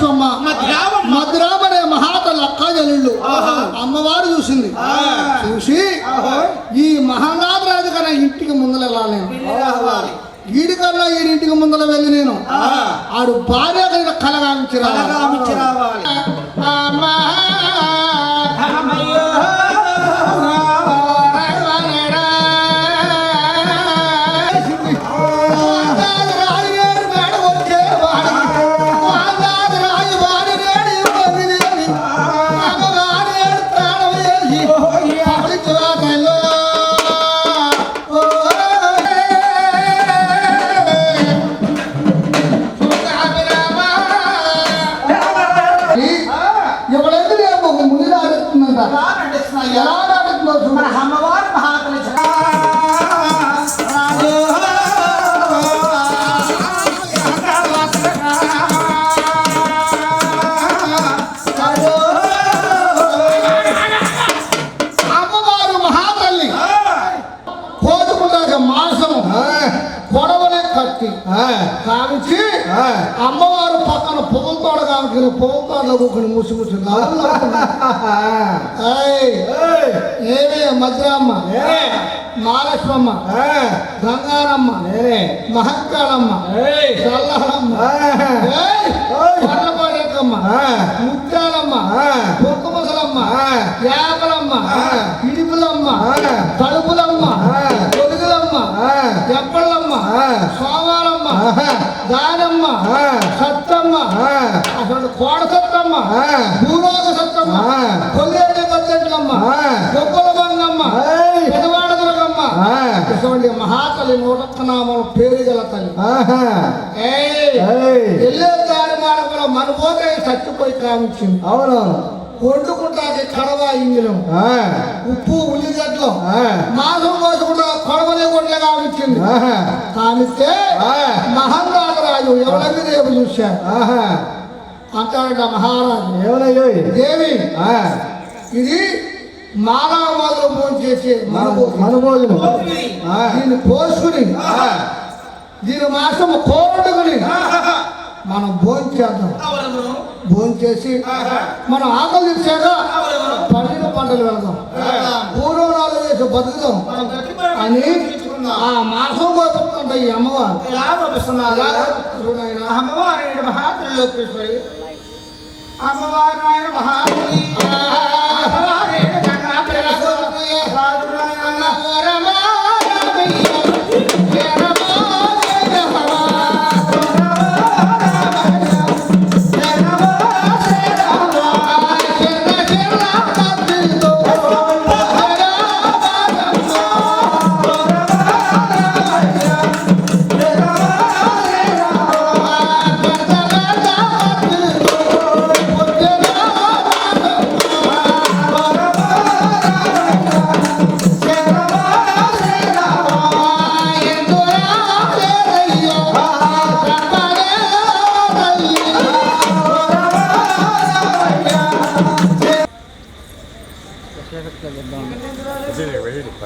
మాలక్ష్మమ్మ మధ్యాహ్నం మధురామనే మహాతల్లి అక్క జల్లుళ్ళు ఆహా. అమ్మవారు చూసింది. చూసి ఈ మహానాథ రాజు కన్నా ఇంటికి ముందర వెళ్ళాలి నేను వెళ్ళాలి. ఈడికల్లా ఈడింటికి ముందర వెళ్ళి నేను. ఆడు భార్య కలిగిన కలగామించి కలగామిచ్చి రావాలి. కావించి అమ్మవారు పక్కన పొగలతోడ కావించిన పొగలతోడలో కూకుని ముసి ముసి ఏమే మద్రామ్మ మహాలక్ష్మమ్మ గంగారమ్మ మహంకాళమ్మ చల్లహమ్మ పర్లపాడేకమ్మ ముత్యాలమ్మ పొక్క ముసలమ్మ యాపలమ్మ భూలోక సత్తమ్మ కొల్లేటి కొత్తెట్లమ్మ గొప్పల బంగమ్మ. పెదవాడ దుర్గమ్మ. ఇటువంటి మహాతల్లి నూటొక్క నామం పేరు గల తల్లి. వెళ్ళే దారి మార్గంలో మన పోతే చచ్చిపోయి కామించింది అవునవును వండుకుంటాకి కడవ ఇంగిలం. ఉప్పు ఉల్లిగడ్డలు. మాసం కోసుకుంటా కొడవలే కొడలే కామించింది కామిస్తే మహంరాజరాజు ఎవరికి రేపు చూశారు అంటాడంట మహారాజు? ఏమనయ్యో దేవి ఇది మానవ మొదలు భోజనం చేసి మనభోజనం. దీన్ని పోసుకుని దీని మాసం కోరడుకుని మనం భోజనం చేద్దాం. భోజనం చేసి మనం ఆకలి తీసాక. పండిన పంటలు వెళ్దాం పూర్వనాలు వేసి బతుకుదాం. మనం అని. ఆ మాసం కోరుకుంటుంట ఈ అమ్మవారు. అమ్మవారు ఆయన మహాత్ముని